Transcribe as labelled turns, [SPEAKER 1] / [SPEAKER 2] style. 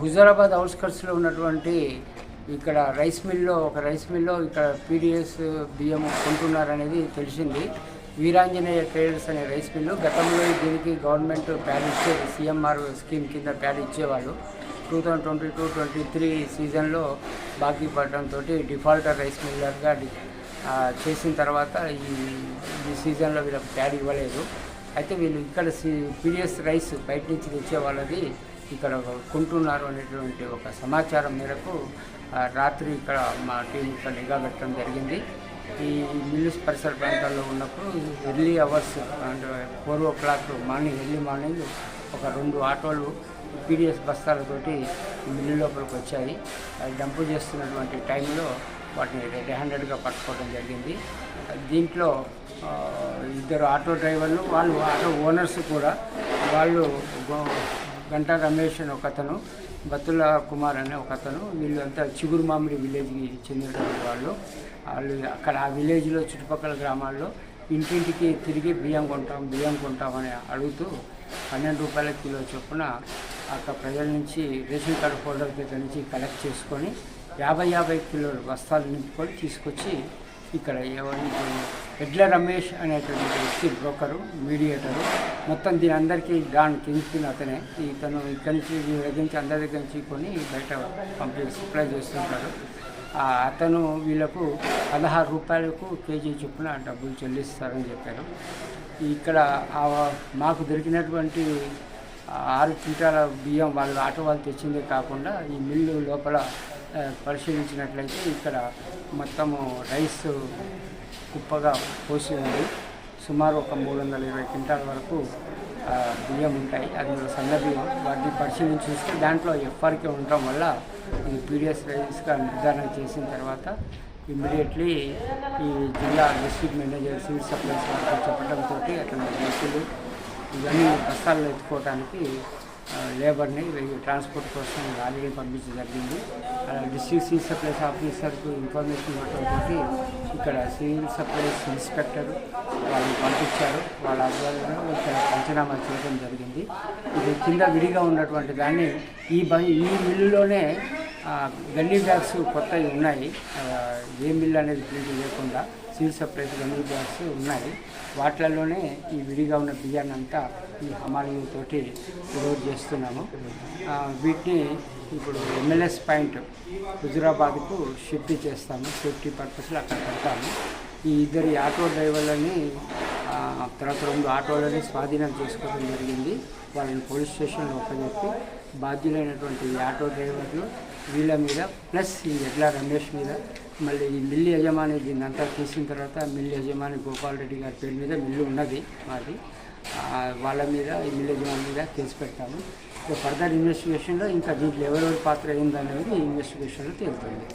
[SPEAKER 1] హుజారాబాద్ అవుట్స్కట్స్లో ఉన్నటువంటి ఇక్కడ రైస్ మిల్లో ఒక రైస్ మిల్లో ఇక్కడ పీడిఎస్ బియ్యం కొంటున్నారనేది తెలిసింది. వీరాంజనేయ ట్రేడర్స్ అనే రైస్ మిల్లు. గతంలో దీనికి గవర్నమెంట్ ప్యాడ్ ఇచ్చే సీఎంఆర్ స్కీమ్ కింద ప్యాడ్ ఇచ్చేవాళ్ళు. Two thousand twenty two twenty three సీజన్లో బాకీ పడడంతో డిఫాల్టర్ రైస్ మిల్లర్గా చేసిన తర్వాత ఈ ఈ సీజన్లో వీళ్ళకి ప్యాడ్ ఇవ్వలేదు. అయితే వీళ్ళు ఇక్కడ పీడిఎస్ రైస్ బయట నుంచి తెచ్చే వాళ్ళది ఇక్కడ కొంటున్నారు అనేటువంటి ఒక సమాచారం మేరకు రాత్రి ఇక్కడ మా టీం ఇక్కడ నిఘా పెట్టడం జరిగింది. ఈ మిల్లుస్ పరిసర ప్రాంతాల్లో ఉన్నప్పుడు early hours and four o'clock morning early morning ఒక రెండు ఆటోలు పీడిఎస్ బస్తాలతోటి మిల్లు లోపలికి వచ్చాయి. అది డంపు చేస్తున్నటువంటి టైంలో వాటిని రెడ్ హ్యాండెడ్గా పట్టుకోవడం జరిగింది. దీంట్లో ఇద్దరు ఆటో డ్రైవర్లు వాళ్ళు ఆటో ఓనర్స్ కూడా వాళ్ళు గంటా రమేష్ అని ఒకతను బతుల కుమార్ అనే ఒకతను వీళ్ళంతా చిగురు మామిడి విలేజ్కి చెందినటువంటి వాళ్ళు. వాళ్ళు అక్కడ ఆ విలేజ్లో చుట్టుపక్కల గ్రామాల్లో ఇంటింటికి తిరిగి బియ్యం కొంటాం బియ్యం కొంటామని అడుగుతూ పన్నెండు రూపాయల కిలో చొప్పున అక్కడ ప్రజల నుంచి రేషన్ కార్డు హోల్డర్ దగ్గర నుంచి కలెక్ట్ చేసుకొని యాభై యాభై కిలోలు బస్తాలు నింపుకొని తీసుకొచ్చి ఇక్కడ ఎవరి? ఎడ్ల రమేష్ అనేటువంటి వ్యక్తి బ్రోకరు మీడియేటరు. మొత్తం దీని అందరికీ దాని కింగ్స్పిన్ అతనే. ఇతను ఇక్కడి నుంచి దీని దగ్గర నుంచి అందరి దగ్గర నుంచి కొని బయట పంపి సప్లై చేస్తుంటాడు అతను వీళ్ళకు పదహారు రూపాయలకు కేజీ చొప్పున డబ్బులు చెల్లిస్తారని చెప్పారు. ఇక్కడ మాకు దొరికినటువంటి ఆరు క్వింటాల బియ్యం వాళ్ళు ఆటో వాళ్ళు తెచ్చిందే కాకుండా ఈ మిల్లు లోపల పరిశీలించినట్లయితే ఇక్కడ మొత్తము రైస్ కుప్పగా పోసి ఉంది. సుమారు ఒక మూడు వందల ఇరవై క్వింటాల వరకు బియ్యం ఉంటాయి. అది సన్న బియ్యం వాటిని పరిశీలించి చూస్తే దాంట్లో ఎఫ్ఆర్కే ఉండటం వల్ల ఇది పీడిఎస్ రైస్గా నిర్ధారణ చేసిన తర్వాత ఇమ్మీడియట్లీ ఈ జిల్లా డిస్ట్రిక్ట్ మేనేజర్ సివిల్ సప్లైస్ వారికి చెప్పడంతో అతను రైతులు ఇవన్నీ బస్తాల్లో ఎత్తుకోవడానికి లేబర్ని ట్రాన్స్పోర్ట్ కోసం లారీని పంపించడం జరిగింది. డిస్ట్రిక్ట్ సివిల్ సప్లైస్ ఆఫీసర్కు ఇన్ఫర్మేషన్ ఇవ్వడంతో ఇక్కడ సివిల్ సప్లైస్ ఇన్స్పెక్టర్ వాళ్ళని పంపించారు. వాళ్ళ ఆధ్వర్యంలో ఇక్కడ పంచనామా చేయడం జరిగింది. ఇది కింద విడిగా ఉన్నటువంటి దాన్ని ఈ బ ఈ మిల్లులోనే గల్లీ బ్యాగ్స్ కొత్తవి ఉన్నాయి. ఏ మిల్లు అనేది ప్రింట్ లేకుండా సీల్ సప్లైస్ గన్నీ బ్యాగ్స్ ఉన్నాయి. వాటిలలోనే ఈ విడిగా ఉన్న బియ్యాన్ని అంతా ఈ హమాలీతోటి లోడ్ చేస్తున్నాము. వీటిని ఇప్పుడు ఎంఎల్ఎస్ పాయింట్ హుజురాబాద్కు షిఫ్ట్ చేస్తాము. సేఫ్టీ పర్పస్లో అక్కడ పెడతాము. ఈ ఇద్దరి ఆటో డ్రైవర్లని తర్వాత రెండు ఆటోలని స్వాధీనం చేసుకోవడం జరిగింది. వాళ్ళని పోలీస్ స్టేషన్లో ఒప్పజెప్పి బాధ్యులైనటువంటి ఈ ఆటో డ్రైవర్లు వీళ్ళ మీద ప్లస్ ఈ ఎడ్ల రమేష్ మీద మళ్ళీ ఈ మిల్లు యజమాని దీన్నంతా తీసిన తర్వాత మిల్లు యజమాని గోపాల్ రెడ్డి గారి పేరు మీద మిల్లు ఉన్నది మాది. వాళ్ళ మీద ఈ మిల్లు యజమాని మీద కేసు పెట్టాము. ఫర్దర్ ఇన్వెస్టిగేషన్లో ఇంకా దీంట్లో ఎవరెవరి పాత్ర ఏందనేది ఈ ఇన్వెస్టిగేషన్లో తేలుతుంది.